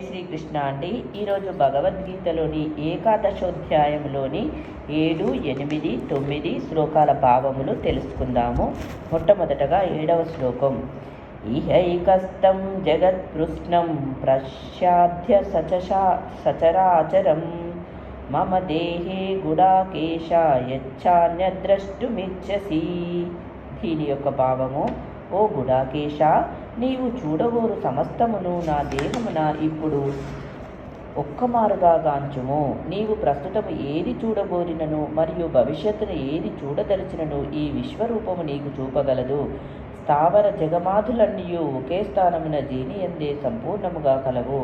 శ్రీకృష్ణ అండి. ఈరోజు భగవద్గీతలోని ఏకాదశోధ్యాయంలోని ఏడు ఎనిమిది తొమ్మిది శ్లోకాల భావములు తెలుసుకుందాము. మొట్టమొదటగా ఏడవ శ్లోకం. ఇహైకస్తం జగత్కృష్ణం ప్రశాధ్య సచశా సచరాచరం. మమ దేహే గుడాకేశ యచ్చాన్యద్రష్టుమిచ్చసి దీని యొక్క భావము ఓ గుడాకేశ నీవు చూడగోరు సమస్తమును నా దేహమున ఇప్పుడు ఒక్కమారుగా గాంచుము. నీవు ప్రస్తుతము ఏది చూడబోరినను మరియు భవిష్యత్తును ఏది చూడదలిచినను ఈ విశ్వరూపము నీకు చూపగలదు. స్థావర జగమాధులన్నీయు ఒకే స్థానమున దీని ఎందే సంపూర్ణముగా కలవు.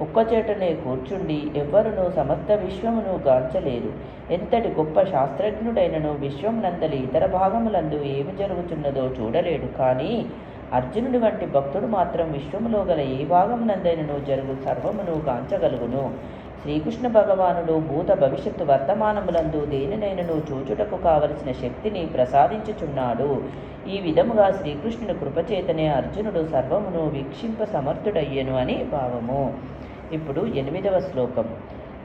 ఒక్కచేటనే కూర్చుండి ఎవ్వరునూ సమస్త విశ్వమును గాంచలేదు. ఎంతటి గొప్ప శాస్త్రజ్ఞుడైనను విశ్వమునందలి ఇతర భాగములందు ఏమి జరుగుతున్నదో చూడలేడు. కానీ అర్జునుడి వంటి భక్తుడు మాత్రం విశ్వములో గల ఏ భాగమునందైనను జరుగు సర్వమును కాంచగలుగును. శ్రీకృష్ణ భగవానుడు భూత భవిష్యత్తు వర్తమానములందు దేనినైనను చూచుటకు కావలసిన శక్తిని ప్రసాదించుచున్నాడు. ఈ విధముగా శ్రీకృష్ణుని కృపచేతనే అర్జునుడు సర్వమును వీక్షింప సమర్థుడయ్యను అని భావము. ఇప్పుడు ఎనిమిదవ శ్లోకం.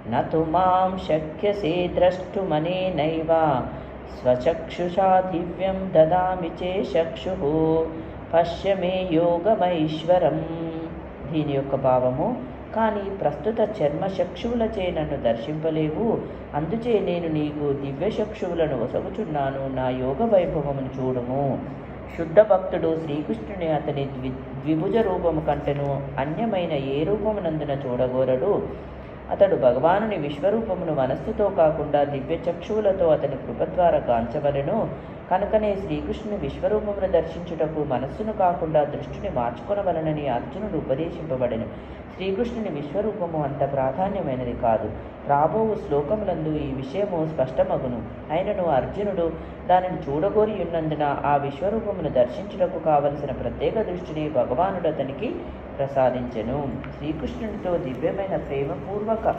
నతు మాం శక్యసే ద్రష్టుమనేనైవ స్వచక్షుషా దివ్యం దదామి చే చక్షు పశ్య మే యోగమైశ్వరం. దీని యొక్క భావము కానీ ప్రస్తుత చర్మ చక్షువులచే నన్ను దర్శింపలేవు. అందుచే నేను నీకు దివ్య చక్షువులను వసగుచున్నాను. నా యోగ వైభవమును చూడము. శుద్ధ భక్తుడు శ్రీకృష్ణుని అతని ద్వి ద్విభుజ రూపము కంటెను అన్యమైన ఏ రూపమునందున చూడగోరడు? అతడు భగవానుని విశ్వరూపమును మనస్సుతో కాకుండా దివ్య చక్షువులతో అతని కృప ద్వారా గాంచవలెను కనుకనే శ్రీకృష్ణుని విశ్వరూపమును దర్శించుటకు మనస్సును కాకుండా దృష్టిని మార్చుకొనవలనని అర్జునుడు ఉపదేశింపబడెను. శ్రీకృష్ణుని విశ్వరూపము అంత ప్రాధాన్యమైనది కాదు. రాబో శ్లోకములందు ఈ విషయము స్పష్టమగును. అయినను అర్జునుడు దానిని చూడగోరి ఉన్నందున ఆ విశ్వరూపమును దర్శించుటకు కావలసిన ప్రత్యేక దృష్టిని భగవానుడు అతనికి ప్రసాదించెను. శ్రీకృష్ణునితో దివ్యమైన ప్రేమపూర్వక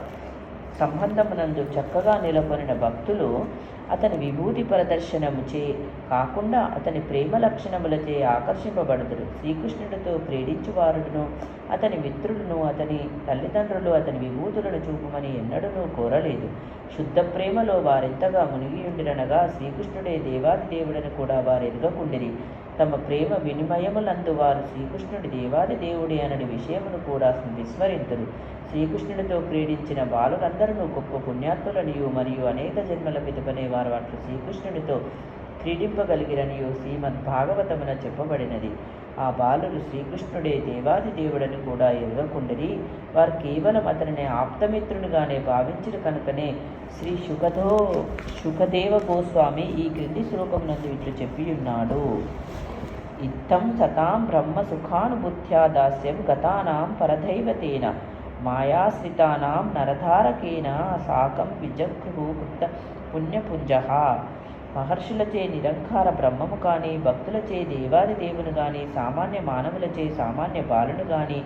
సంబంధమునందు చక్కగా నెలకొనిన భక్తులు అతని విభూతి ప్రదర్శనముచే కాకుండా అతని ప్రేమ లక్షణములచే ఆకర్షింపబడుదురు. శ్రీకృష్ణుడితో క్రీడించువారుడును అతని మిత్రులను అతని తల్లిదండ్రులు అతని విభూతులను చూపమని ఎన్నడూ కోరలేదు. శుద్ధ ప్రేమలో వారెంతగా మునిగియుండిరనగా శ్రీకృష్ణుడే దేవాది దేవుడని కూడా వారు ఎరగకుండిరి. తమ ప్రేమ వినిమయములందు వారు శ్రీకృష్ణుడి దేవాది దేవుడే అనని విషయమును కూడా విస్మరింతురు. శ్రీకృష్ణుడితో క్రీడించిన బాలులందరూ గొప్ప పుణ్యాత్ములనియు మరియు అనేక జన్మల పిలుపనే వారు అట్లు శ్రీకృష్ణుడితో క్రీడింపగలిగిరనియు శ్రీమద్ భాగవతమున చెప్పబడినది. ఆ బాలుడు శ్రీకృష్ణుడే దేవాది దేవుడని కూడా ఎరగకుండరి. వారు కేవలం అతనిని ఆప్తమిత్రునిగానే భావించిన కనుకనే శ్రీ శుకతో శుకదేవ గోస్వామి ఈ క్రింది శ్లోకమునందు ఇట్లు చెప్పియున్నాడు. ఇత్తం సతాం బ్రహ్మ సుఖానుభూత్యా దాస్యం గతానాం పరదైవతేన. మాయాశ్రితానాం నరధారకేన సాకం విజగృహు కృత పుణ్యపుంజ. మహర్షులచే నిరంకార బ్రహ్మము కానీ భక్తులచే దేవాది దేవుని కానీ సామాన్య మానవులచే సామాన్య బాలుడు కానీ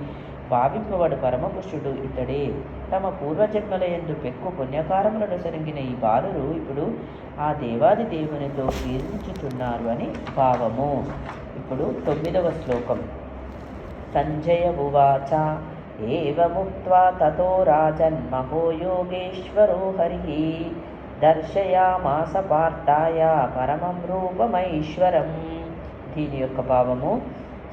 భావింపబడు పరమపురుషుడు ఇతడే. తమ పూర్వజన్మలయందు పెక్కు పుణ్యకారములను సరిగిన ఈ బాలురు ఇప్పుడు ఆ దేవాది దేవునితో కీర్తించుచున్నారు అని భావము. ఇప్పుడు తొమ్మిదవ శ్లోకం. సంజయ ఉవాచ ఏముక్త్వా తతో రాజన్ మహోయోగేశ్వరో హరి దర్శయామాస పార్థాయ పరమం రూపమైశ్వరం దీని యొక్క భావము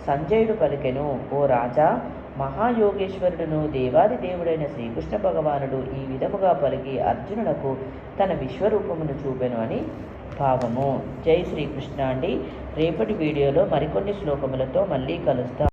సంజయుడు పలికెను ఓ రాజా మహాయోగేశ్వరుడును దేవాది దేవుడైన శ్రీకృష్ణ భగవానుడు ఈ విధముగా పలికి అర్జునులకు తన విశ్వరూపమును చూపెను అని భావము. జై శ్రీకృష్ణ అండి రేపటి వీడియోలో మరికొన్ని శ్లోకములతో మళ్ళీ కలుస్తాం.